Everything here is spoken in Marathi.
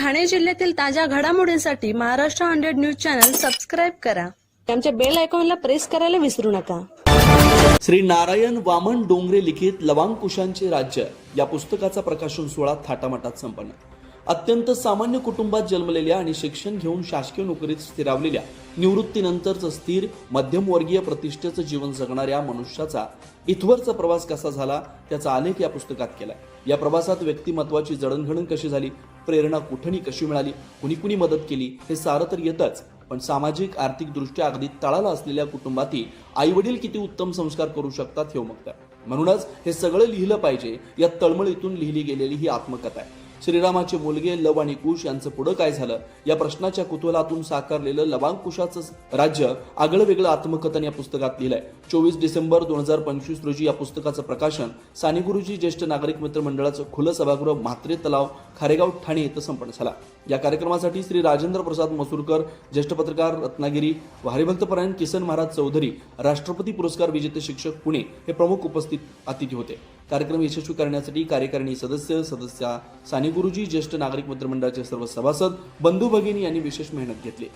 ठाणे जिल्ह्यातील ताज्या घडामोडींसाठी Maharashtra hundred news channel subscribe करा. आमच्या बेल आयकॉनला प्रेस करायला विसरू नका. श्री नारायण वामन डोंगरे लिखित लवांकुशांचे राज्य या पुस्तकाचा प्रकाशन सोहळा थाटामाटात संपन्न. अत्यंत सामान्य कुटुंबात जन्मलेल्या आणि शिक्षण घेऊन शासकीय नोकरीत स्थिरावलेल्या निवृत्तीनंतरचं स्थिर मध्यमवर्गीय प्रतिष्ठेचं जीवन जगणाऱ्या मनुष्याचा इथवरचा प्रवास कसा झाला त्याचा आलेख या पुस्तकात केलाय. या प्रवासात व्यक्तिमत्वाची जडणघडण कशी झाली प्रेरणा कुठणी कशी मिळाली? कुणी कुणी मदत केली? हे सारं तर येतच. पण सामाजिक आर्थिक दृष्ट्या अगदी तळाला असलेल्या कुटुंबातील आई वडील किती उत्तम संस्कार करू शकतात हे उमगतं म्हणूनच हे सगळं लिहिलं पाहिजे. या तळमळीतून लिहिली गेलेली ही आत्मकथा आहे. श्रीरामाचे मुलगे लव आणि कुश यांचं पुढं काय झालं? या प्रश्नाच्या कुतूहलातून साकारलेलं लवांकुशाचं राज्य आगळं वेगळं आत्मकथन या पुस्तकात लिहिलंय. चोवीस डिसेंबर दोन हजार पंचवीस रोजी या पुस्तकाचं प्रकाशन साने गुरुजी ज्येष्ठ नागरिक मित्र मंडळाचं खुलं सभागृह म्हात्रे तलाव खारेगाव ठाणे इथं संपन्न झाला. या कार्यक्रमासाठी श्री राजेंद्र प्रसाद मसूरकर ज्येष्ठ पत्रकार रत्नागिरी वारीभक्तपरायण किसन महाराज चौधरी राष्ट्रपती पुरस्कार विजेते शिक्षक पुणे हे प्रमुख उपस्थित अतिथी होते. कार्यक्रम यशस्वी करण्यासाठी कार्यकारिणी सदस्य सदस्या साने गुरुजी ज्येष्ठ नागरिक मंत्रिमंडळाचे सर्व सभासद बंधू भगिनी यांनी विशेष मेहनत घेतली.